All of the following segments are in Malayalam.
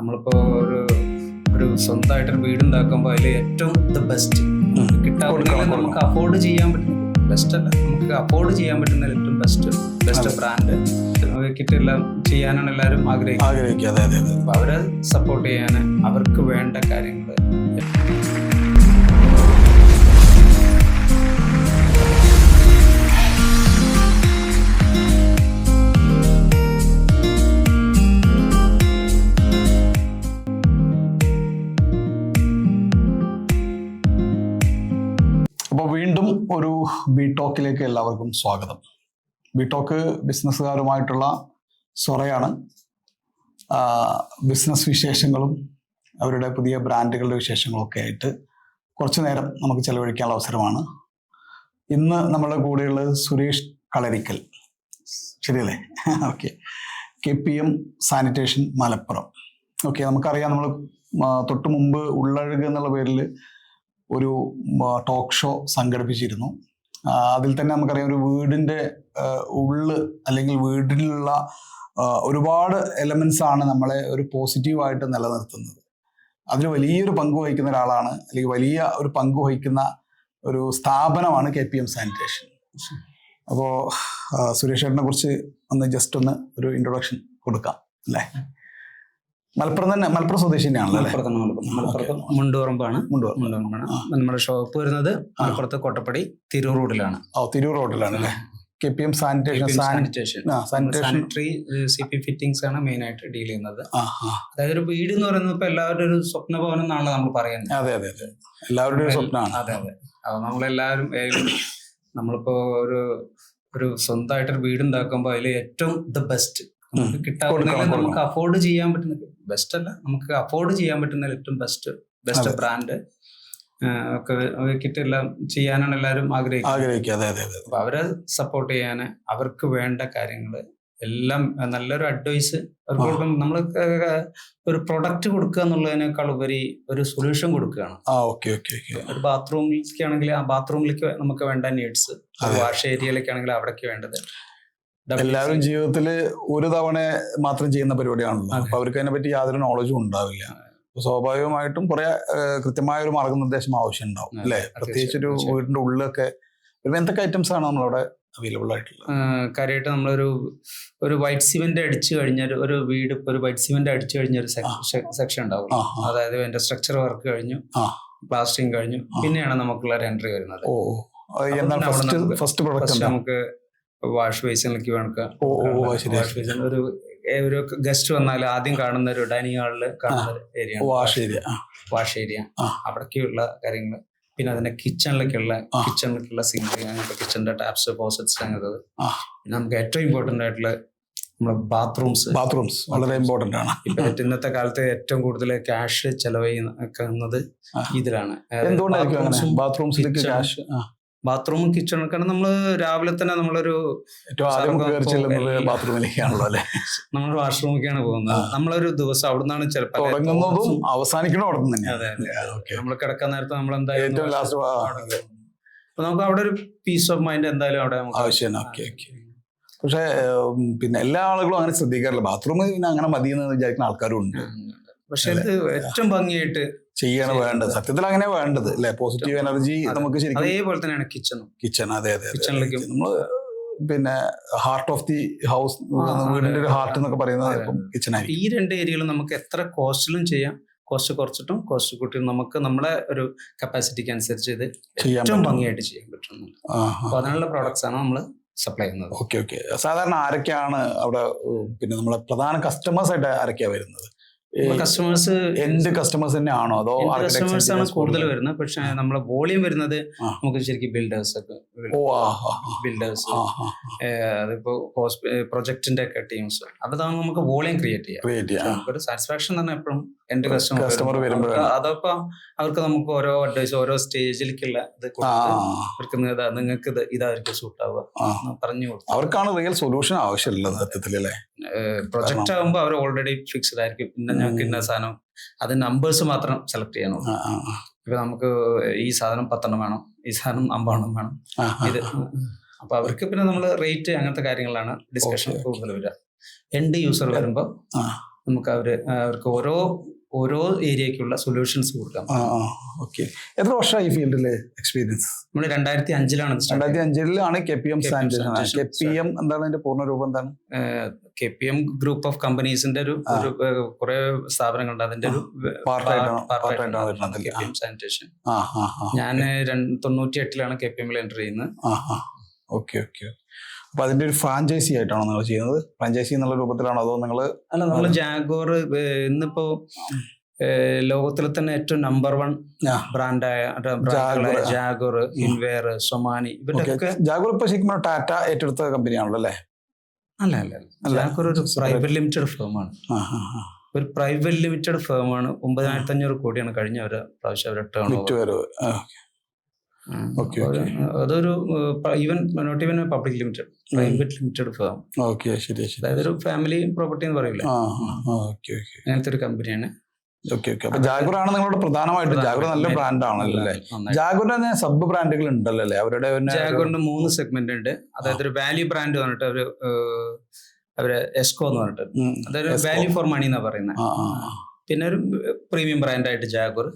നമ്മളിപ്പോ ഒരു ഒരു സ്വന്തമായിട്ടൊരു വീട് ഉണ്ടാക്കുമ്പോ അതിൽ ഏറ്റവും ദ ബെസ്റ്റ് കിട്ടാൻ നമുക്ക് അഫോർഡ് ചെയ്യാൻ പറ്റുന്ന ബെസ്റ്റ് അല്ല. നമുക്ക് അഫോർഡ് ചെയ്യാൻ പറ്റുന്ന ഏറ്റവും ബെസ്റ്റ് ബെസ്റ്റ് ബ്രാൻഡ് കിട്ടെല്ലാം ചെയ്യാനാണ് എല്ലാവരും ആഗ്രഹിക്കുന്നത്. ആഗ്രഹിക്കുക. അതെ അതെ അപ്പോൾ അവരെ സപ്പോർട്ട് ചെയ്യാൻ അവർക്ക് വേണ്ട കാര്യങ്ങൾ ഒരു ബി ടോക്കിലേക്ക് എല്ലാവർക്കും സ്വാഗതം. ബി ടോക്ക് ബിസിനസ്സുകാരുമായിട്ടുള്ള സൊറയാണ്. ബിസിനസ് വിശേഷങ്ങളും അവരുടെ പുതിയ ബ്രാൻഡുകളുടെ വിശേഷങ്ങളും ഒക്കെ ആയിട്ട് കുറച്ചു നേരം നമുക്ക് ചെലവഴിക്കാനുള്ള അവസരമാണ്. ഇന്ന് നമ്മളുടെ കൂടെയുള്ളത് സുരേഷ് കളരിക്കൽ. ശരിയല്ലേ? Okay K P M sanitation Malappuram. Okay നമുക്കറിയാം നമ്മൾ തൊട്ടു മുമ്പ് ഉള്ളഴുക് എന്നുള്ള പേരിൽ ഒരു ടോക്ക് ഷോ സംഘടിപ്പിച്ചിരുന്നു. അതിൽ തന്നെ നമുക്കറിയാം ഒരു വീടിന്റെ ഉള്ള് അല്ലെങ്കിൽ വീടിലുള്ള ഒരുപാട് എലമെന്റ്സ് ആണ് നമ്മളെ ഒരു പോസിറ്റീവായിട്ട് നിലനിർത്തുന്നത്. അതിന് വലിയൊരു പങ്ക് വഹിക്കുന്ന ഒരാളാണ് അല്ലെങ്കിൽ വലിയ ഒരു പങ്ക് വഹിക്കുന്ന ഒരു സ്ഥാപനമാണ് കെ പി എം സാനിറ്റേഷൻ. അപ്പോൾ സുരേഷ് ചേട്ടനെ കുറിച്ച് ഒന്ന് ജസ്റ്റ് ഒന്ന് ഒരു ഇൻട്രൊഡക്ഷൻ കൊടുക്കാം അല്ലേ? മലപ്പുറം തന്നെ മലപ്പുറം സ്വദേശി തന്നെയാണല്ലോ അല്ലേ? മലപ്പുറത്ത് മലപ്പുറത്ത് മുണ്ടുപറമ്പാണ്. മുണ്ടുപറമ്പ്. മുണ്ടുപറമ്പാണ്. നമ്മുടെ ഷോപ്പ് വരുന്നത് മലപ്പുറത്ത് കോട്ടപ്പടി തിരൂർ റോഡിലാണ്. ഓ തിരൂർ റോഡിലാണ് അല്ലേ? K P M sanitation sanitation. ആ sanitation. Sanitary C P fittings ആണ് മെയിൻ ആയിട്ട് ഡീൽ ചെയ്യുന്നത്. ആ ആ. അതായത് ഒരു വീട് എന്ന് പറയുന്നത് ഇപ്പൊ എല്ലാവരുടെ ഒരു സ്വപ്ന ഭവനം എന്നാണ് നമ്മൾ പറയുന്നത്. അതെ അതെ അതെ. എല്ലാവരുടെയും ഒരു സ്വപ്നമാണ്. അതെ അതെ. അത് നമ്മളെല്ലാവരും ഏ- നമ്മളിപ്പോ ഒരു ഒരു സ്വന്തമായിട്ടൊരു വീട് ഉണ്ടാക്കുമ്പോൾ അതിൽ ഏറ്റവും ദ ബെസ്റ്റ് കിട്ടാൻ ഉം. കിട്ടാവുന്ന കൊടുക്കണം, നമുക്ക് അഫോർഡ് ചെയ്യാൻ പറ്റുന്ന ബെസ്റ്റ് അല്ല. നമുക്ക് അഫോർഡ് ചെയ്യാൻ പറ്റുന്ന ഏറ്റവും ബെസ്റ്റ് ബെസ്റ്റ് ബ്രാൻഡ് ഒക്കെ എല്ലാം ചെയ്യാനാണ് എല്ലാവരും ആഗ്രഹിക്കുന്നത്. അപ്പൊ അവരെ സപ്പോർട്ട് ചെയ്യാൻ അവർക്ക് വേണ്ട കാര്യങ്ങൾ എല്ലാം നല്ലൊരു അഡ്വൈസ് അവർക്ക് കൊടുക്കും നമ്മൾ ഒരു പ്രൊഡക്റ്റ് കൊടുക്കുക എന്നുള്ളതിനേക്കാൾ ഉപരി ഒരു സൊല്യൂഷൻ കൊടുക്കുകയാണ്. ഒരു ബാത്റൂമിലേക്ക് ആണെങ്കിൽ ആ ബാത്റൂമിലേക്ക് നമുക്ക് വേണ്ട നീഡ്സ് വാഷ് ഏരിയയിലേക്ക് ആണെങ്കിൽ അവിടേക്ക് വേണ്ടത്. എല്ലാവരും ജീവിതത്തിൽ ഒരു തവണ മാത്രം ചെയ്യുന്ന പരിപാടിയാണല്ലോ. അപ്പൊ അവർക്ക് അതിനെ പറ്റി യാതൊരു നോളജും ഉണ്ടാവില്ല. സ്വാഭാവികമായിട്ടും കുറെ കൃത്യമായ ഒരു മാർഗനിർദ്ദേശം ആവശ്യം ഉണ്ടാവും അതെ, അല്ലെ? പ്രത്യേകിച്ച് ഒരു വീടിന്റെ ഉള്ളിലൊക്കെ എന്തൊക്കെ ഐറ്റംസ് ആണ് നമ്മളവിടെ അവൈലബിൾ ആയിട്ടുള്ളത്? കാര്യമായിട്ട് നമ്മളൊരു ഒരു വൈറ്റ് സിമെന്റ് അടിച്ചു കഴിഞ്ഞാൽ ഒരു വീട് ഇപ്പൊ ഒരു വൈറ്റ് സിമെന്റ് അടിച്ചു കഴിഞ്ഞ ഒരു സെക്ഷൻ ഉണ്ടാവും. അതായത് അതിന്റെ സ്ട്രക്ചർ വർക്ക് കഴിഞ്ഞു ആ. പ്ലാസ്റ്റിംഗ് കഴിഞ്ഞു പിന്നെയാണ് നമുക്കുള്ള ഒരു എൻട്രി വരുന്നത്. ഫസ്റ്റ് നമുക്ക് വാഷ് ബേസിനിലേക്ക് വേണം ഓ, ഓ, ഓ, വാഷ് ബേസിൻ ഒരു ഒരു ഗസ്റ്റ് വന്നാൽ ആദ്യം കാണുന്ന ഒരു ഡൈനിങ് ഹാളിൽ കാണുന്ന area wash area wash area. അവിടേക്കുള്ള കാര്യങ്ങൾ പിന്നെ അതിന്റെ കിച്ചണിലേക്കുള്ള. കിച്ചണിലേക്കുള്ള സിങ്ക് അങ്ങനത്തെ കിച്ചണിന്റെ ടാപ്സ് പോസറ്റ്സ് അങ്ങനത്തെ ആ. പിന്നെ നമുക്ക് ഏറ്റവും ഇമ്പോർട്ടന്റ് ആയിട്ടുള്ള നമ്മുടെ ബാത്റൂംസ് ബാത്റൂംസ് വളരെ ഇമ്പോർട്ടന്റ് ആണ്. ഇപ്പൊ ഇന്നത്തെ കാലത്ത് ഏറ്റവും കൂടുതൽ ക്യാഷ് ചെലവഴിക്കുന്നത് ചെയ്യുന്നത് ഇതിലാണ്. എന്തുകൊണ്ടായിരിക്കും ബാത്റൂംസിലേക്ക് ക്യാഷ് ബാത്റൂമും കിച്ചണും കാരണം നമ്മൾ രാവിലെ തന്നെ നമ്മളൊരു ബാത്റൂമിലേക്കാണല്ലോ അല്ലെ? നമ്മൾ വാഷ്റൂമൊക്കെയാണ് പോകുന്നത്. നമ്മളൊരു ദിവസം അവിടുന്നാണ് ചിലപ്പോൾ തുടങ്ങുന്നതും അവിടെ നിന്ന് അതെ നമ്മൾ കിടക്കാൻ നേരത്തെ നമ്മൾ എന്തായാലും ലാസ്റ്റ് അവിടെ നമുക്ക് അവിടെ ഒരു പീസ് ഓഫ് മൈൻഡ് എന്തായാലും അവിടെ നമുക്ക് ആവശ്യമാണ്. Okay okay. പക്ഷെ പിന്നെ എല്ലാ ആളുകളും അങ്ങനെ ശ്രദ്ധിക്കാറില്ല. ബാത്റൂം പിന്നെ അങ്ങനെ മതി എന്ന് വിചാരിക്കുന്ന ആൾക്കാരും ഉണ്ട്. പക്ഷെ ഇത് ഏറ്റവും ഭംഗിയായിട്ട് ചെയ്യാണ് വേണ്ടത്. സത്യത്തിൽ അങ്ങനെ വേണ്ടത് അല്ലെ? Positive energy. നമുക്ക് ശരിക്കും അതേപോലെ തന്നെയാണ് കിച്ചണും കിച്ചൺ അതെ അതെ കിച്ചണിലേക്കും നമ്മൾ പിന്നെ ഹാർട്ട് ഓഫ് ദി ഹൗസ് വീടിന്റെ ഒരു. ഹാർട്ട് എന്നൊക്കെ പറയുന്നത് കിച്ചൺ ആയിരിക്കും. ഈ രണ്ട് ഏരിയകളും നമുക്ക് എത്ര കോസ്റ്റിലും ചെയ്യാം. കോസ്റ്റ് കുറച്ചിട്ടും കോസ്റ്റ് കൂട്ടിയും നമുക്ക് നമ്മുടെ ഒരു കപ്പാസിറ്റിക്ക് അനുസരിച്ച് ഇത് ഏറ്റവും ഭംഗിയായിട്ട് ചെയ്യാൻ പറ്റുന്നുണ്ട്. അപ്പൊ അതിനുള്ള പ്രോഡക്ട്സ് ആണ് നമ്മൾ സപ്ലൈ ചെയ്യുന്നത്. ഓക്കെ ഓക്കെ സാധാരണ ആരൊക്കെയാണ് അവിടെ പിന്നെ നമ്മളെ പ്രധാന കസ്റ്റമേഴ്സ് ആയിട്ട് ആരൊക്കെയാണ് വരുന്നത്? കസ്റ്റമേഴ്സ് എൻഡ് കസ്റ്റമേഴ്സ് തന്നെ ആണോ അതോ കസ്റ്റമേഴ്സ് ആണ് കൂടുതൽ വരുന്നത്? പക്ഷെ നമ്മളെ വോളിയം വരുന്നത് നമുക്ക് ശരിക്കും ബിൽഡേഴ്സ് ഒക്കെ ബിൽഡേഴ്സ് അതിപ്പോ പ്രൊജക്ടിന്റെ ഒക്കെ ടീംസ് അതാണ് നമുക്ക് വോളിയം ക്രിയേറ്റ് ചെയ്യാം. ഒരു സാറ്റിസ്ഫാക്ഷൻ തന്നെ എപ്പോഴും എന്റെ കസ്റ്റമർ വരുമ്പോഴാണ്. അതപ്പോ അവർക്ക് നമുക്ക് ഓരോ അഡ്വൈസ് ഓരോ സ്റ്റേജിലേക്കുള്ള ഇത് അവർക്ക് നിങ്ങൾക്ക് ഇത് ഇതായിരിക്കും സൂട്ട് ആവുക പറഞ്ഞു കൊടുക്കും അവർക്കാണ് റിയൽ സൊല്യൂഷൻ ആവശ്യമുള്ളത് പ്രൊജക്റ്റ് പ്രൊജക്ട് ആകുമ്പോൾ അവർ ഓൾറെഡി ഫിക്സ്ഡ് ആയിരിക്കും. പിന്നെ ഞങ്ങൾക്ക് ഇന്ന സാധനം അത് നമ്പേഴ്സ് മാത്രം സെലക്ട് ചെയ്യണം. ഇപ്പൊ നമുക്ക് ഈ സാധനം പത്തെണ്ണം വേണം ഈ സാധനം അമ്പതെണ്ണം വേണം. ഇത് അപ്പൊ അവർക്ക് പിന്നെ നമ്മൾ റേറ്റ് അങ്ങനത്തെ കാര്യങ്ങളാണ് ഡിസ്കഷൻ. കൂടുതൽ വരിക. എൻഡ് യൂസർ വരുമ്പോൾ നമുക്ക് അവർ അവർക്ക് ഓരോ ഓരോ ഏരിയക്കുള്ള സൊല്യൂഷൻസ് കൊടുക്കാം. ആ ഓക്കെ എത്ര വർഷമായി ഈ ഫീൽഡിൽ എക്സ്പീരിയൻസ് നമ്മൾ രണ്ടായിരത്തി അഞ്ചിലാണ് രണ്ടായിരത്തി അഞ്ചിലാണ് K P M K P M എന്താണ് അതിന്റെ പൂർണ രൂപം എന്താണ്? K P M group of കമ്പനീസിന്റെ ഒരു കുറെ സ്ഥാപനങ്ങളുണ്ട്. അതിന്റെ ഒരു കെ പി എം സാനിറ്റേഷൻ ഞാൻ തൊണ്ണൂറ്റി എട്ടിലാണ് കെ പി എമ്മിൽ എന്റർ ചെയ്യുന്നത്. Okay okay. അപ്പൊ അതിന്റെ ഒരു ഫ്രാഞ്ചൈസി ആയിട്ടാണോ നിങ്ങൾ ചെയ്യുന്നത്? ഫ്രാഞ്ചൈസി എന്നുള്ള രൂപത്തിലാണോ അതോ നിങ്ങൾ അല്ല നമ്മൾ ജാഗോർ ഇന്നിപ്പോ ലോകത്തിലെ തന്നെ ഏറ്റവും നമ്പർ വൺ ബ്രാൻഡായ. ജാഗോർ ഇൻവെയർ സൊമാനി ഇവരുടെ ജാഗൂർ ഇപ്പൊ ശരിക്കും ടാറ്റ ഏറ്റെടുത്ത കമ്പനിയാണല്ലോ അല്ലേ? അല്ല അല്ല. ജാഗോർ ഒരു പ്രൈവറ്റ് ലിമിറ്റഡ് ഫേമാണ് ഒരു പ്രൈവറ്റ് ലിമിറ്റഡ് ഫേമാണ് ഒമ്പതിനായിരത്തി അഞ്ഞൂറ് കോടിയാണ് കഴിഞ്ഞ ഒരു പ്രാവശ്യം അവരുടെ ടേൺ വിറ്റ് വരവ് ആ, Okay, okay. അതൊരു even not even public limited private limited firm. Okay ശരി ശരി. അതായത് ഒരു ഫാമിലി പ്രോപ്പർട്ടി എന്ന് പറയില്ല അങ്ങനത്തെ ഒരു കമ്പനിയാണ്. Okay okay. അപ്പൊ ജാഗുർ ആണ് നിങ്ങളുടെ പ്രധാനമായിട്ട് ജാഗൂർ നല്ല ബ്രാൻഡ് ആണല്ലേ അല്ലേ? തന്നെ സബ് ബ്രാൻഡുകൾ ഉണ്ടല്ലോ അല്ലേ? അവരുടെ ജാഗുറിന്റെ മൂന്ന് സെഗ്മെന്റ് ഉണ്ട്. അതായത് ഒരു വാല്യൂ ബ്രാൻഡ് പറഞ്ഞിട്ട് ഒരു അവർ എസ്കോ എന്ന് പറഞ്ഞിട്ട്. അതായത് അതൊരു വാല്യൂ ഫോർ മണി എന്നാ പറയുന്നത്. പിന്നെ ഒരു പ്രീമിയം ബ്രാൻഡായിട്ട് ജാഗുർ.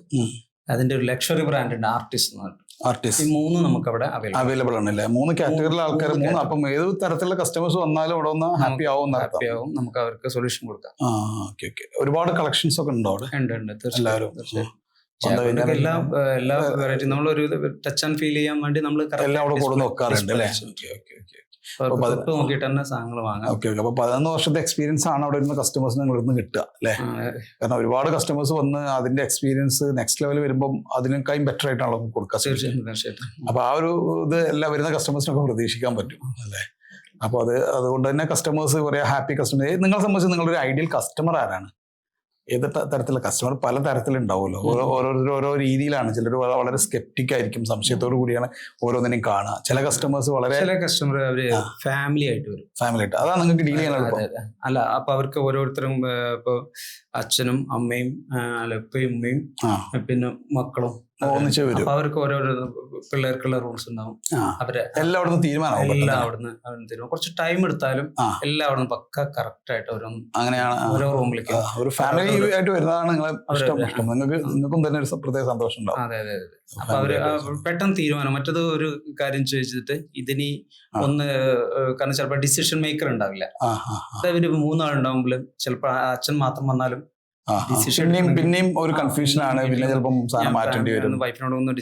അതിന്റെ ഒരു ലക്ഷറി ബ്രാൻഡ് ഉണ്ട് ആർട്ടിസ്റ്റ് എന്ന് ആർട്ടിസ്റ്റ് ഈ മൂന്ന് നമുക്ക് അവിടെ അവൈലബിൾ ആണ് അല്ലേ മൂന്ന് കാറ്റഗറിയിലെ ആൾക്കാർ മൂന്ന് അപ്പം ഏത് തരത്തിലുള്ള കസ്റ്റമേഴ്സ് വന്നാലും ഇവിടെ വന്ന് ഹാപ്പി ആവും ഹാപ്പി ആവും. നമുക്ക് അവർക്ക് സൊല്യൂഷൻ കൊടുക്കാം. ആ ഓക്കെ ഓക്കെ ഒരുപാട് കളക്ഷൻസ് ഒക്കെ ഉണ്ടോ അവിടെ? ഉണ്ട് ഉണ്ട്. തീർച്ചയായും എല്ലാ എല്ലാ വെറൈറ്റി നമ്മളൊരു ടച്ച് ആൻഡ് ഫീൽ ചെയ്യാൻ വേണ്ടി നമ്മൾ എല്ലാം അവിടെ കൊടുന്ന് വെക്കാറുണ്ട് അല്ലേ? ഓക്കെ ഓക്കെ നോക്കിയിട്ട് തന്നെ സാധനങ്ങൾ വാങ്ങാം. Okay okay. അപ്പൊ പതിനൊന്ന് വർഷത്തെ എക്സ്പീരിയൻസ് ആണ് അവിടെ ഇരുന്ന കസ്റ്റമേഴ്സ് നിങ്ങൾ ഇന്ന് കിട്ടുക അല്ലേ? കാരണം ഒരുപാട് കസ്റ്റമേഴ്സ് വന്ന് അതിന്റെ എക്സ്പീരിയൻസ് നെക്സ്റ്റ് ലെവൽ വരുമ്പോൾ അതിനേക്കാളും ബെറ്റർ ആയിട്ടാണല്ലോ കൊടുക്കുക തീർച്ചയായും തീർച്ചയായിട്ടും. അപ്പൊ ആ ഒരു ഇത് എല്ലാം വരുന്ന കസ്റ്റമേഴ്സിനൊക്കെ പ്രതീക്ഷിക്കാൻ പറ്റും അല്ലേ? അപ്പൊ അത് അതുകൊണ്ട് തന്നെ കസ്റ്റമേഴ്സ് കുറെ ഹാപ്പി കസ്റ്റമേഴ്സ് നിങ്ങളെ സംബന്ധിച്ച് നിങ്ങളൊരു ഐഡിയൽ കസ്റ്റമർ ആരാണ്? ഏത് തരത്തിലുള്ള കസ്റ്റമർ പല തരത്തിലുണ്ടാവുമല്ലോ. ഓരോ ഓരോരുത്തർ ഓരോ രീതിയിലാണ്. ചിലർ വളരെ സ്കെപ്റ്റിക് ആയിരിക്കും. സംശയത്തോടു കൂടിയാണ് ഓരോന്നിനെയും കാണുക. ചില കസ്റ്റമേഴ്സ് വളരെ ചില കസ്റ്റമർ അവർ. ഫാമിലി ആയിട്ട് വരും. ഫാമിലി ആയിട്ട്. അതാണ് നിങ്ങൾക്ക് ഡീൽ ചെയ്യാൻ. അല്ല അപ്പൊ അവർക്ക് ഓരോരുത്തരും ഇപ്പൊ അച്ഛനും അമ്മയും അല്ല ഉപ്പയും ഉമ്മയും പിന്നെ മക്കളും ഒന്നിച്ച് വരും. അവർക്ക് ഓരോരോ പിള്ളേർക്കുള്ള റൂൾസ് ഉണ്ടാവും. അവരെ എല്ലാം അവിടുന്ന് തീരുമാനം എല്ലാം. അവിടുന്ന് തീരുമാനം. കുറച്ച് ടൈം എടുത്താലും. എല്ലാം അവിടുന്ന് പക്ക കറക്റ്റ് ആയിട്ട് ഓരോ അങ്ങനെയാണ്. ഓരോ റൂമിലേക്ക് ഒരു ഫാമിലി ആയിട്ട് വരുന്നതാണ് നിങ്ങളെ ഇഷ്ടം. ഇഷ്ടം. നിങ്ങൾക്ക് നിങ്ങൾക്കും തന്നെ ഒരു പ്രത്യേക സന്തോഷം ഉണ്ടാവും. അതെ അതെ അതെ. അപ്പൊ അവർ പെട്ടെന്ന് തീരുമാനം. മറ്റത് ഒരു കാര്യം ചോദിച്ചിട്ട് ഇതിനി ഒന്ന് കാരണം ചിലപ്പോൾ ഡിസിഷൻ മേക്കർ ഉണ്ടാവില്ല. ഇവർ മൂന്നാളുണ്ടാവുമ്പോൾ ചിലപ്പോൾ അച്ഛൻ മാത്രം വന്നാലും പിന്നെയും. പിന്നെയും ഒരു കൺഫ്യൂഷൻ ആണ്. പിന്നെ ചിലപ്പം സാധനം മാറ്റേണ്ടി വരും. വൈഫിനോട് ഒന്ന്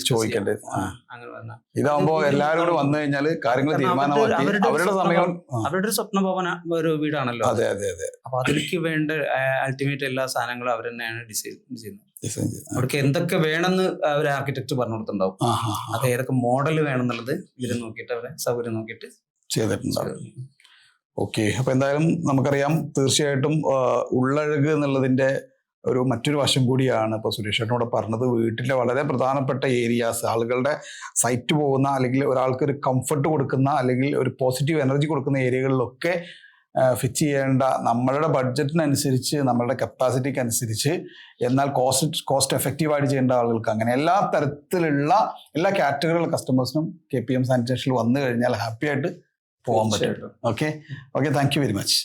വന്നാ. ഇതാവുമ്പോ എല്ലാവരും കൂടെ വന്നു കഴിഞ്ഞാൽ കാര്യങ്ങൾ തീരുമാനമാക്കി അവരുടെ- സമയം അവരുടെ ഒരു സ്വപ്ന ഭവന ഒരു വീടാണല്ലോ. അതെ അതെ അതെ. അപ്പൊ അതിലേക്ക് വേണ്ട അൾട്ടിമേറ്റ് എല്ലാ സാധനങ്ങളും അവർ തന്നെയാണ് ഡിസൈൻ ചെയ്യുന്നത്. അവർക്ക് എന്തൊക്കെ വേണമെന്ന് അവർ ആർക്കിടെക്ട് പറഞ്ഞു കൊടുത്തിട്ടുണ്ടാവും. അത് ഏതൊക്കെ മോഡൽ വേണമെന്നുള്ളത് ഇവർ നോക്കിയിട്ട് അവരെ സൗകര്യം നോക്കിയിട്ട് ചെയ്തിട്ടുണ്ടാവും. ഓക്കെ അപ്പൊ എന്തായാലും നമുക്കറിയാം തീർച്ചയായിട്ടും ഉള്ളഴക് എന്നുള്ളതിന്റെ ഒരു മറ്റൊരു വശം കൂടിയാണ് ഇപ്പോൾ സുരേഷ് ചേട്ടനോട് പറഞ്ഞത്. വീട്ടിലെ വളരെ പ്രധാനപ്പെട്ട ഏരിയാസ് ആളുകളുടെ സൈറ്റ് പോകുന്ന അല്ലെങ്കിൽ ഒരാൾക്ക് ഒരു കംഫർട്ട് കൊടുക്കുന്ന അല്ലെങ്കിൽ ഒരു പോസിറ്റീവ് എനർജി കൊടുക്കുന്ന ഏരിയകളിലൊക്കെ ഫിറ്റ് ചെയ്യേണ്ട നമ്മളുടെ ബഡ്ജറ്റിനനുസരിച്ച് നമ്മളുടെ കപ്പാസിറ്റിക്ക് അനുസരിച്ച് എന്നാൽ കോസ്റ്റ് കോസ്റ്റ് എഫക്റ്റീവായിട്ട് ചെയ്യേണ്ട ആളുകൾക്ക് അങ്ങനെ എല്ലാ തരത്തിലുള്ള എല്ലാ കാറ്റഗറിയിലുള്ള കസ്റ്റമേഴ്സിനും കെ പി എം സാനിറ്റേഷനിൽ വന്നു കഴിഞ്ഞാൽ ഹാപ്പിയായിട്ട് പോകാൻ പറ്റും. Okay okay thank you very much